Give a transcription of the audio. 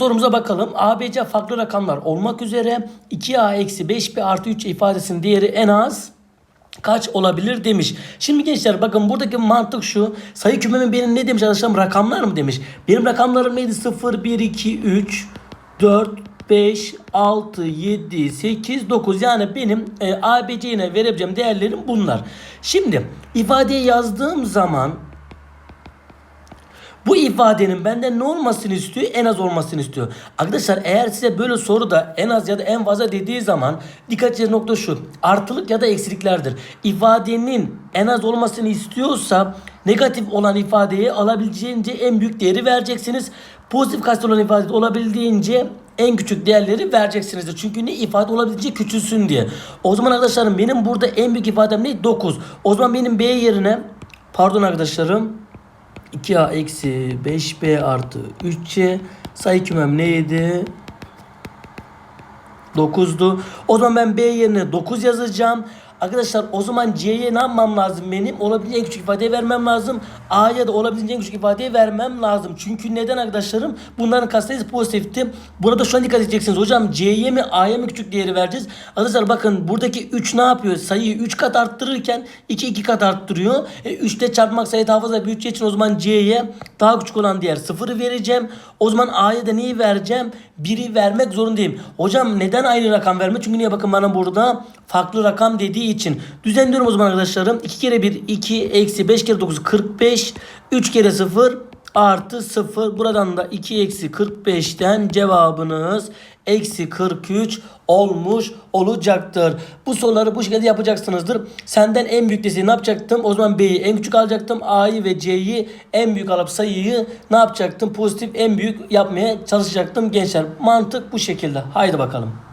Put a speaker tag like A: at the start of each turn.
A: Sorumuza bakalım. ABC farklı rakamlar olmak üzere 2A eksi 5B artı 3 ifadesinin değeri en az kaç olabilir demiş. Şimdi gençler bakın buradaki mantık şu. Sayı kümemin benim ne demiş arkadaşlarım rakamlar mı demiş. Benim rakamlarım neydi? 0, 1, 2, 3, 4, 5, 6, 7, 8, 9 yani benim e, ABC'ye verebileceğim değerlerim bunlar. Şimdi ifadeyi yazdığım zaman bu ifadenin benden ne olmasını istiyor? En az olmasını istiyor. Arkadaşlar eğer size böyle soruda en az ya da en fazla dediği zaman dikkat edeceğiniz nokta şu. Artılık ya da eksiliklerdir. İfadenin en az olmasını istiyorsa negatif olan ifadeyi alabileceğince en büyük değeri vereceksiniz. Pozitif kast olan ifade olabildiğince en küçük değerleri vereceksinizdir. Çünkü ne ifade olabildiğince küçülsün diye. O zaman arkadaşlarım benim burada en büyük ifadem ne? 9. O zaman benim B yerine pardon arkadaşlarım 2a eksi 5b artı 3c sayı kümem neydi? 9'du. O zaman ben b yerine 9 yazacağım. Arkadaşlar o zaman c'ye ne yapmam lazım benim? Olabildiğince en küçük ifadeyi vermem lazım. a'ya da olabildiğince en küçük ifadeyi vermem lazım. Çünkü neden arkadaşlarım? Bunların kastayız pozitifti. Burada şu an dikkat edeceksiniz. Hocam c'ye mi a'ya mı küçük değeri vereceğiz? Arkadaşlar bakın buradaki 3 ne yapıyor? Sayıyı 3 kat arttırırken 2 2 kat arttırıyor. E, 3'te çarpmak sayı daha fazla büyüteceği için o zaman c'ye daha küçük olan diğer 0'ı vereceğim. O zaman a'ya da neyi vereceğim? 1'i vermek zorundayım. Hocam neden aynı rakam verme? Çünkü niye bakın bana burada farklı rakam dediği için. Düzenliyorum o zaman arkadaşlarım. 2 kere 1 2 eksi 5 kere 9 45 3 kere 0 artı 0. Buradan da 2 eksi 45'ten cevabınız eksi 43 olmuş olacaktır. Bu soruları bu şekilde yapacaksınızdır. Senden en büyük desteği ne yapacaktım? O zaman B'yi en küçük alacaktım. A'yı ve C'yi en büyük alıp sayıyı ne yapacaktım? Pozitif en büyük yapmaya çalışacaktım gençler. Mantık bu şekilde. Haydi bakalım.